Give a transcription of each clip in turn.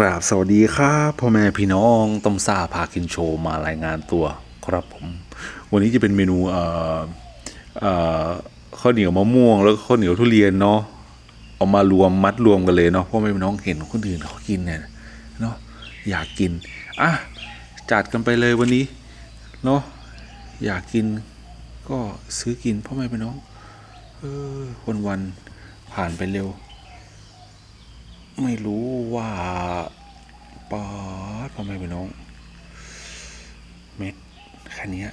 กราบสวัสดีครับพ่อแม่พี่น้องต้มซาพากินโชว์มารายงานตัวครับผม วันนี้จะเป็นเมนูเอ่อเอ่อข้าวเหนียวมะม่วง แล้วก็ข้าวเหนียวทุเรียนเนาะเอามารวมมัดรวมกันเลยเนาะพ่อแม่พี่น้องเห็นคนอื่นเขากินเนี่ยเนาะอยากกินอะจัดกันไปเลยวันนี้เนาะอยากกินก็ซื้อกินพ่อแม่พี่น้องเออวันวันผ่านไปเร็ว ไม่รู้ว่าปอดพ่อแม่พี่น้อง เม็ดแค่เนี้ย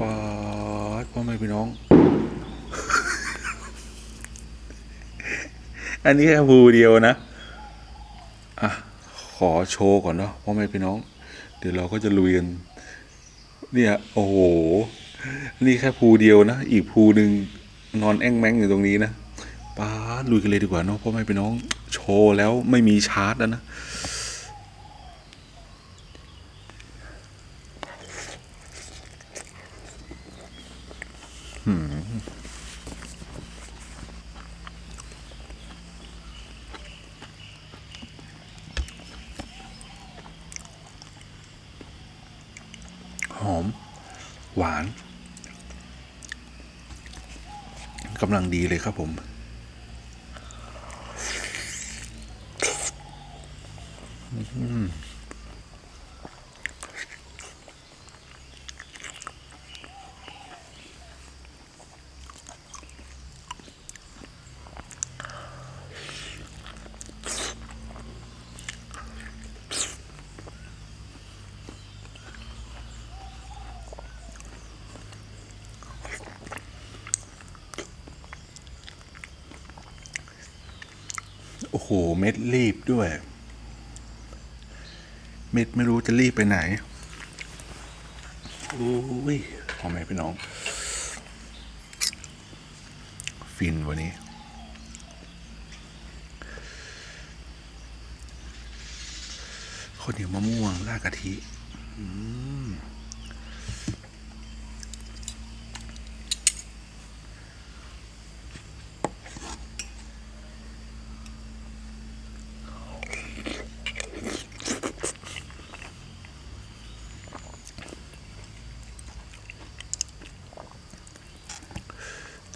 ปอดพ่อแม่พี่น้อง อันนี้แค่ภูเดียวนะ อะ ขอโชว์ก่อนเนาะพ่อแม่พี่น้อง เดี๋ยวเราก็จะลุยกัน เนี่ยโอ้โห นี่แค่ภูเดียวนะ อีกภูหนึ่งนอนแอ่งแมงอยู่ตรงนี้นะป้าลุยกันเลยดีกว่าเนาะพ่อแม่พี่น้อง โชว์แล้วไม่มีชาร์จแล้วนะ หอม หวานกำลัง ดีเลยครับผม โอ้โห เม็ดรีบด้วย เม็ดไม่รู้จะรีบไปไหนโอ้ยพ่อแม่พี่น้อง ฟินวันนี้ข้าวเหนียวมะม่วงรากกะทิ อืม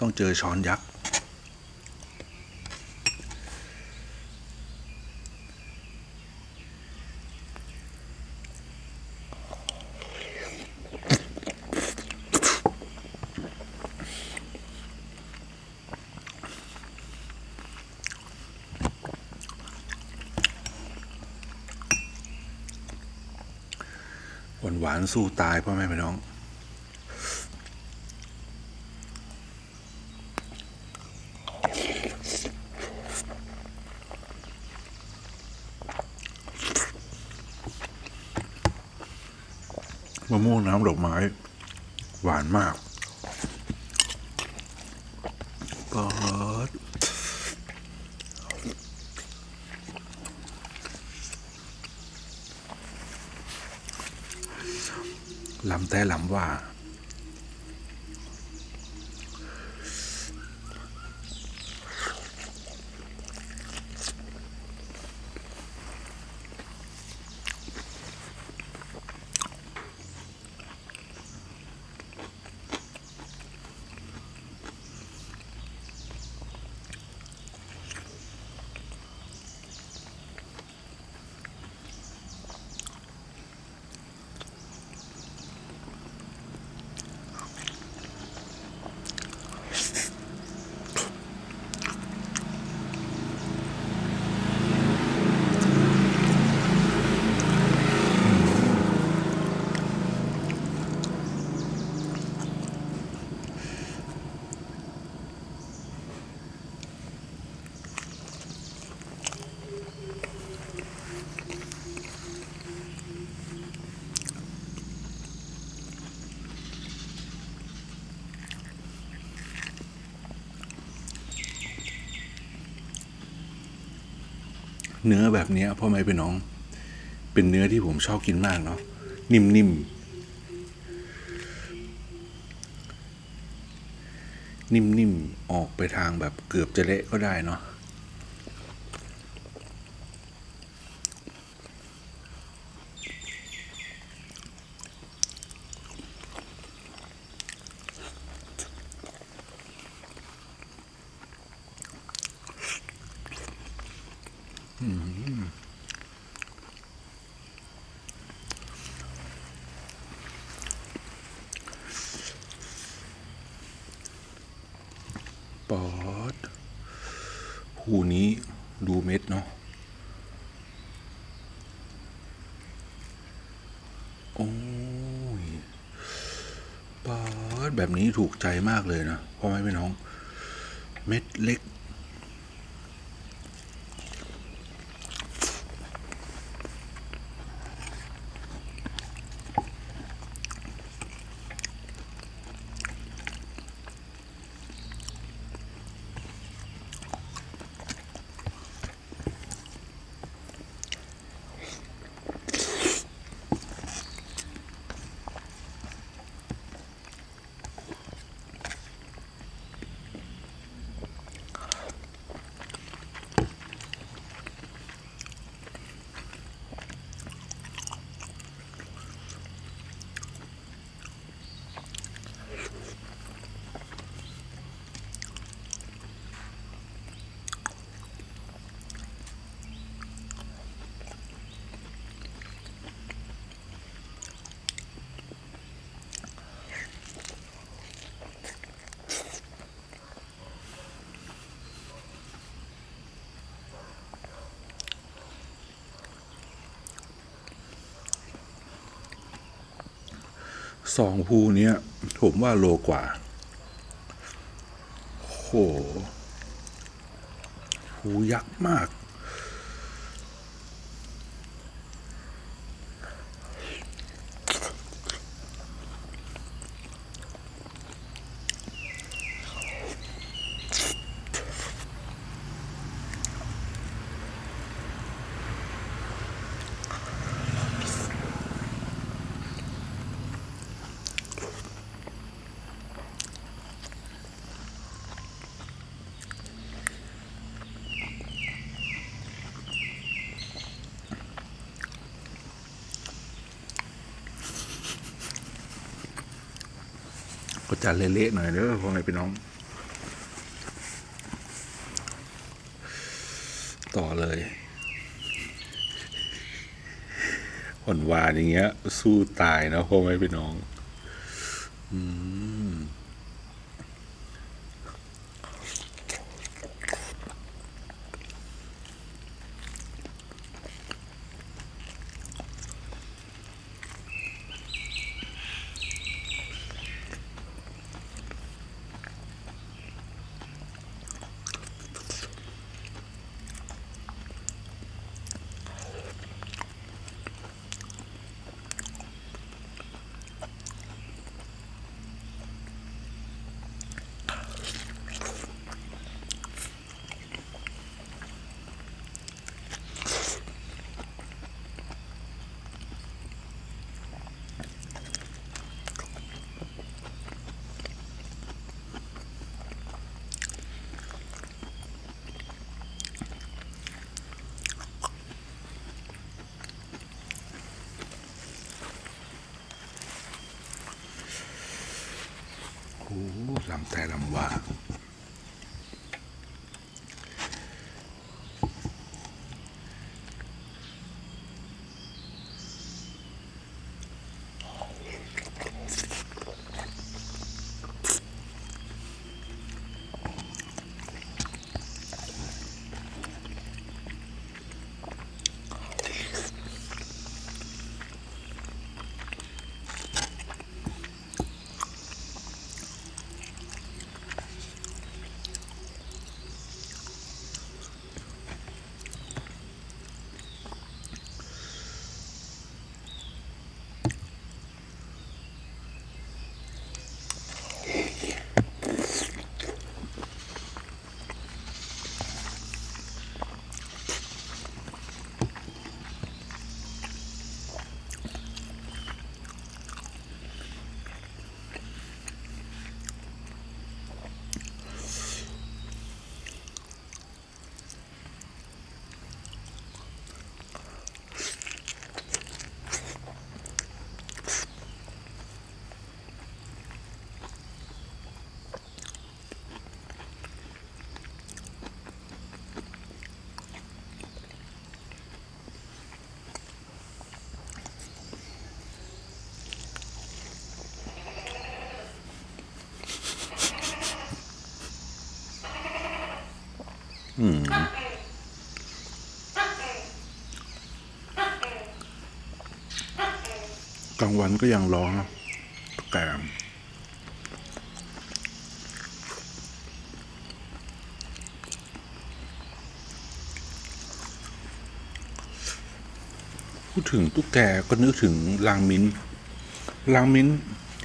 ต้องเจอช้อนยักษ์หวานหวานๆสู้ตายพ่อแม่พี่น้อง ม่วงน้ำดอกไม้ หวานมากปอดลำแต่ลำว่า เนื้อแบบนี้พ่อไม่พี่น้อง เป็นเนื้อที่ผมชอบกินมากเนาะนิ่มๆ นิ่มๆ ออกไปทางแบบเกือบจะเละก็ได้เนาะ ปอดหูนี้ดูเม็ดเนาะโอ้ยปอดแบบนี้ถูกใจมากเลยนะพ่อแม่พี่น้อง เม็ดเล็ก สองภูเนี้ย ผมว่าโลกว่า โหภูยักษ์มาก จะเละๆหน่อยเด้อพ่อแม่พี่น้อง ต่อเลยหวานหวานอย่างเงี้ย สู้ตายนะพ่อแม่พี่น้อง อืม โอ้ ลำ กลางวันก็ยังร้องนตุ๊กแกพูดถึงตุ๊กแกก็นึกถึงลางมิ้นลางมิ้น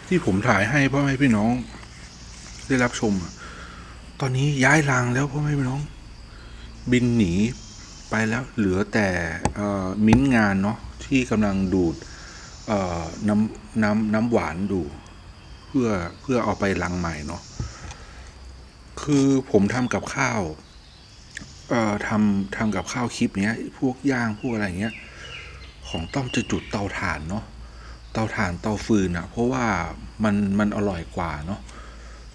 ที่ผมถ่ายให้พ่อแม่พี่น้อง ได้รับชม ตอนนี้ย้ายรางแล้วพ่อแม่พี่น้อง บินหนีไปแล้วเหลือแต่มิ้นงานเนาะที่กำลังดูด น้ำน้ำน้ำหวานดู เพื่อเพื่อเอาไปรังใหม่เนาะคือผมทำกับข้าวเอ่อทำทำกับข้าวคลิปเนี้ย พวกย่างพวกอะไรเงี้ย ของต้อมจะจุดเตาถ่านเนาะเตาถ่านเตาฟืนอะเพราะว่ามันมันอร่อยกว่าเนาะ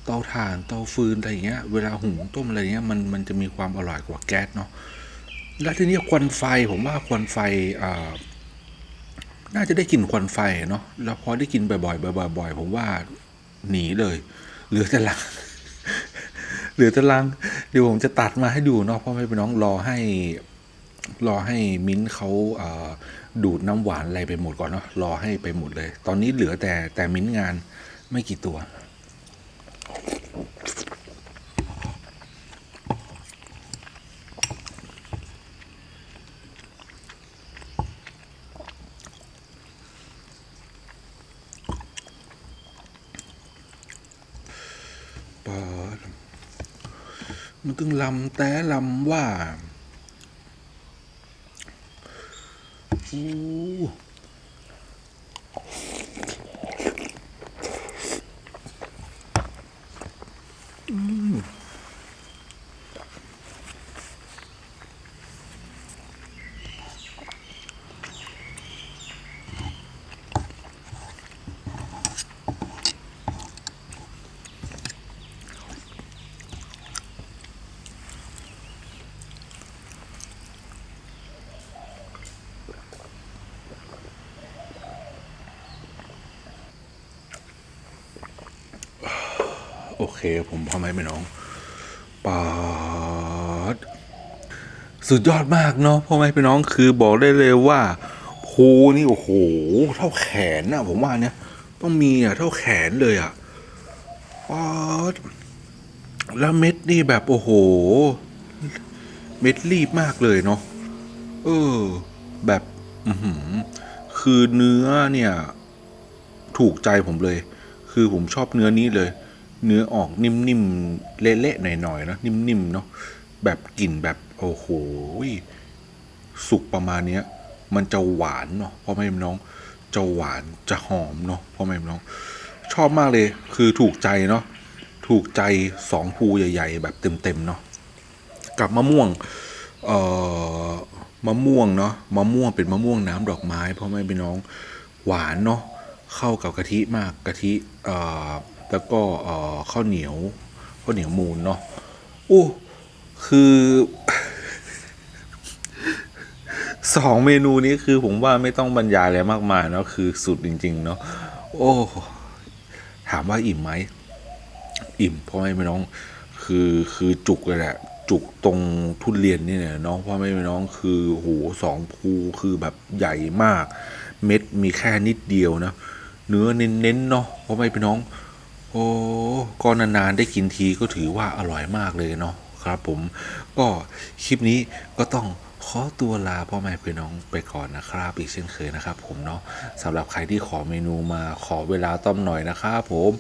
เตาถ่านเตาฟืนอะไรเงี้ย เวลาหุงต้มอะไรเงี้ยมันมันจะมีความอร่อยกว่าแก๊สเนาะแล้วทีนี้ควันไฟผมว่าควันไฟอ่า น่าจะได้กลิ่นควันไฟเนาะแล้วพอได้กินบ่อยๆบ่อยๆผมว่าหนีเลย เหลือแต่ลังเหลือแต่ลัง เดี๋ยวผมจะตัดมาให้ดูเนาะเพราะไม่พี่น้องรอให้รอให้มิ้นเขาเดูดน้ำหวานอะไรไปหมดก่อนเนาะรอให้ไปหมดเลย ตอนนี้เหลือแต่แต่มิ้นงานไม่กี่ตัว มันตึงลำแต่ลำว่า อู้ เค ผมพอไหมไม่น้องปาดสุดยอดมากเนาะพ่อแม่พี่น้องคือบอกได้เลยว่าภูนี่โอ้โห เท่าแขนนะผมว่าเนี่ย ต้องมีอะเท่าแขนเลยอะปาดแล้วเม็ดนี่แบบโอ้โห เม็ดรีบมากเลยเนาะเออ แบบอืคือเนื้อเนี่ย ถูกใจผมเลย คือผมชอบเนื้อนี้เลย เนื้อออกนิ่มๆ เละๆ หน่อยๆนะนิ่มๆ เนาะแบบกลิ่นแบบโอ้โหสุกประมาณเนี้ย มันจะหวานเนาะพ่อแม่น้องจะหวานจะหอมเนาะพ่อแม่น้อง ชอบมากเลยคือถูกใจเนาะถูกใจสองภูใหญ่ ๆ แบบเต็มๆเนาะกับมะม่วงเอ่อมะม่วงเนาะมะม่วงเป็นมะม่วงน้ำดอกไม้พ่อแม่พี่น้องหวานเนาะเข้ากับกะทิมากกะทิเอ่อ แล้วก็ข้าวเหนียวข้าวเหนียวมูนเนาะโอ้คือสองเมนูนี้คือผมว่าไม่ต้องบรรยายอะไรมากมายเนาะคือสุดจริง ๆ เนาะโอ้ถามว่าอิ่มไหมอิ่มเพราะไม่พี่น้อง คือคือจุกเลยแหละจุกตรงทุเรียนนี่เนี่ยนาะเพราะไม่พี่น้องคือโหสองภูคือแบบใหญ่มาก เม็ดมีแค่นิดเดียวนะเนื้อเน้นๆเนาะเพราะไม่พี่น้อง โอ้ก็นานๆได้กินทีก็ถือว่าอร่อยมากเลยเนาะครับผมก็คลิปนี้ก็ต้องขอตัวลาพ่อแม่พี่น้องไปก่อนนะครับ อีกเช่นเคยนะครับ ผมเนาะสำหรับใครที่ขอเมนูมาขอเวลาต้อมหน่อยนะครับผม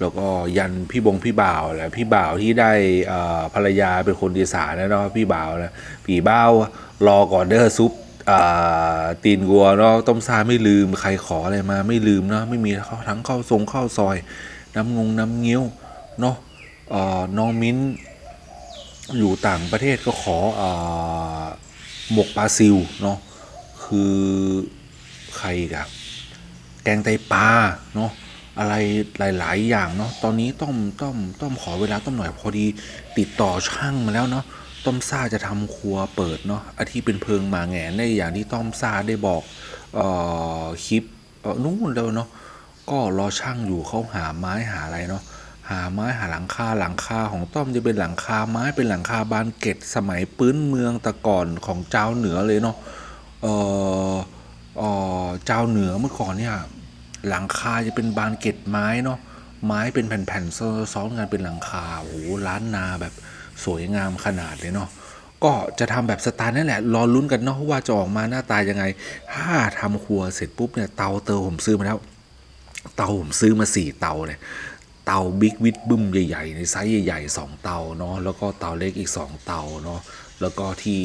แล้วก็ยันพี่บงพี่บ่าวแหละพี่บ่าวที่ได้ภรรยาเป็นคนดีสานนะเนาะพี่บ่าวนะพี่บ่าวรอก่อนเด้อซุปตีนวัวเนาะต้มซาไม่ลืมใครขออะไรมาไม่ลืมเนาะไม่มีทั้งข้าวทรงข้าวซอย น้ำงงน้ำเงี้ยวเนาะน้องมิ้นอยู่ต่างประเทศก็ขออหมกปลาซิวเนาะคือใครกับแกงไตปลาเนาะอะไรหลาย ๆ อย่างเนาะตอนนี้ต้อมต้อมต้อมขอเวลาต้อมหน่อยพอดีติดต่อช่างมาแล้วเนาะต้อมซ่าจะทำครัวเปิดเนาะอาที่เป็นเพิงมาแงนได้อย่างที่ต้อมซ่าได้บอกเอ่อคลิปเออนู้นแล้วเนาะ ก็รอช่างอยู่เขาหาไม้หาอะไรเนาะหาไม้หาหลังคาหลังคาของต้อมจะเป็นหลังคาไม้เป็นหลังคาบานเกตสมัยปื้นเมืองต่ก่อนของเจ้าเหนือเลยเนาะเออเออเจ้าเหนือเมื่อก่อนเนี่ยหลังคาจะเป็นบานเกตไม้เนาะไม้เป็นแผ่นๆซ้อนกันเป็นหลังคาโอ้โหล้านนาแบบสวยงามขนาดเลยเนาะก็จะทำแบบสไตล์นั่นแหละ รอลุ้นกันเนาะว่าจะออกมาหน้าตายังไง ถ้าทำครัวเสร็จปุ๊บเนี่ยเตาเตอผมซื้อมาแล้ว เตาผมซื้อมาสี่เตาเนี่ยเตาบิ๊กวิดบึ้มใหญ่ๆในไซส์ใหญ่ๆสองเตาเนาะแล้วก็เตาเล็กอีกสองเตาเนาะแล้วก็ที่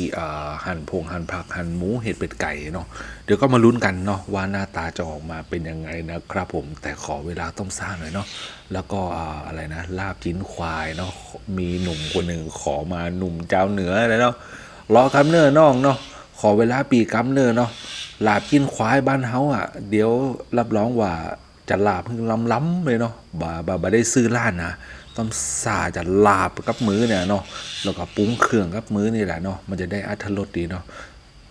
หั่นพงหั่นผักหั่นหมูเห็ดเป็ดไก่เนาะเดี๋ยวก็มาลุ้นกันเนาะว่าหน้าตาจะออกมาเป็นยังไงนะครับผมแต่ขอเวลาต้มซ่าหน่อยเนาะแล้วก็อะไรนะลาบจิ้นควายเนาะมีหนุ่มคนหนึ่งขอมาหนุ่มเจ้าเหนือเลยเนาะรอกำเนิดน้องเนาะขอเวลาปีกำเนิดเนาะลาบจิ้นควายบ้านเฮาอะ เดี๋ยวรับรองว่า จะลาบเพิ่งล้ำๆเลยเนาะบ่าบ่าบ่ได้ซื้อร้านนะต้องซาจะลาบกับมือเนี่ยเนาะแล้วก็ปรุงเครื่องกับมือนี่แหละเนาะมันจะได้อัตรสดีเนาะ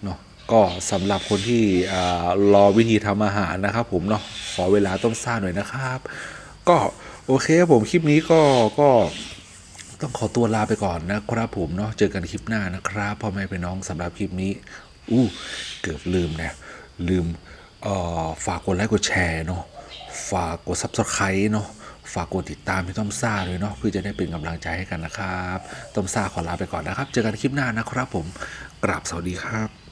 เนาะก็สำหรับคนที่รอวิธีทำอาหารนะครับ ผมเนาะขอเวลาต้องซ่าหน่อยนะครับ ก็โอเคครับผมคลิปนี้ก็ก็ต้องขอตัวลาไปก่อนนะครับผมเนาะเจอกันคลิปหน้านะครับพ่อแม่พี่น้องสำหรับคลิปนี้อู้เกือบลืมนะลืมฝากกดไลค์กดแชร์เนาะ ฝากกด subscribe เนาะฝากกดติดตามพี่ต้อมซ่าเลยเนาะเพื่อจะได้เป็นกำลังใจให้กันนะครับ ต้อมซ่าขอลาไปก่อนนะครับ เจอกันคลิปหน้านะครับผมกราบสวัสดีครับ